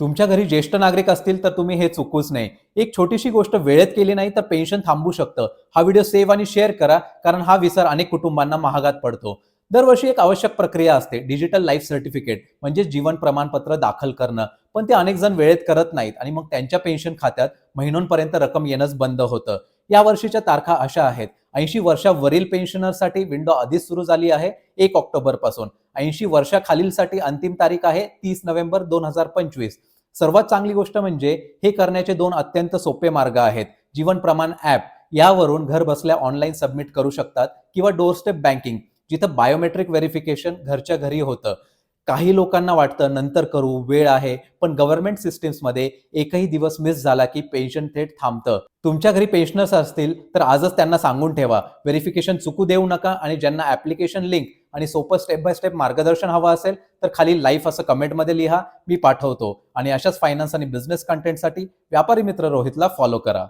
तुमच्या घरी ज्येष्ठ नागरिक असतील तर तुम्ही हे चुकूच नाही. एक छोटीशी गोष्ट वेळेत केली नाही तर पेन्शन थांबू शकतं. हा व्हिडिओ सेव्ह आणि शेअर करा कारण हा विसर अनेक कुटुंबांना महागात पडतो. दरवर्षी एक आवश्यक प्रक्रिया असते डिजिटल लाईफ सर्टिफिकेट म्हणजे जीवन प्रमाणपत्र दाखल करणं. पण ते अनेक जण वेळेत करत नाहीत आणि मग त्यांच्या पेन्शन खात्यात महिनोंपर्यंत रक्कम येणंच बंद होतं. या वर्षीच्या तारखा अशा आहेत. ऐंशी वर्षावरील पेन्शनरसाठी विंडो आधीच सुरू झाली आहे एक ऑक्टोबरपासून ऐंशी वर्षाखालीलसाठी अंतिम तारीख आहे तीस नोव्हेंबर दोन हजार पंचवीस. सर्वात चांगली गोष्ट म्हणजे हे करण्याचे दोन अत्यंत सोपे मार्ग आहेत. जीवन प्रमाण ऍप यावरून घर बसल्या ऑनलाईन सबमिट करू शकतात किंवा डोर स्टेप बँकिंग जिथं बायोमेट्रिक व्हेरिफिकेशन घरच्या घरी होतं. काही लोकांना वाटतं नंतर करू वेळ आहे पण गव्हर्नमेंट सिस्टीम्समध्ये एकही दिवस मिस झाला की पेन्शन थेट थांबतं. तुमच्या घरी पेन्शनर्स असतील तर आजच त्यांना सांगून ठेवा. व्हेरिफिकेशन चुकू देऊ नका आणि ज्यांना ऍप्लिकेशन लिंक आणि सोपं स्टेप बाय स्टेप मार्गदर्शन हवं असेल तर खाली लाईफ असं कमेंटमध्ये लिहा मी पाठवतो. आणि अशाच फायनान्स आणि बिझनेस कंटेंटसाठी व्यापारी मित्र रोहितला फॉलो करा.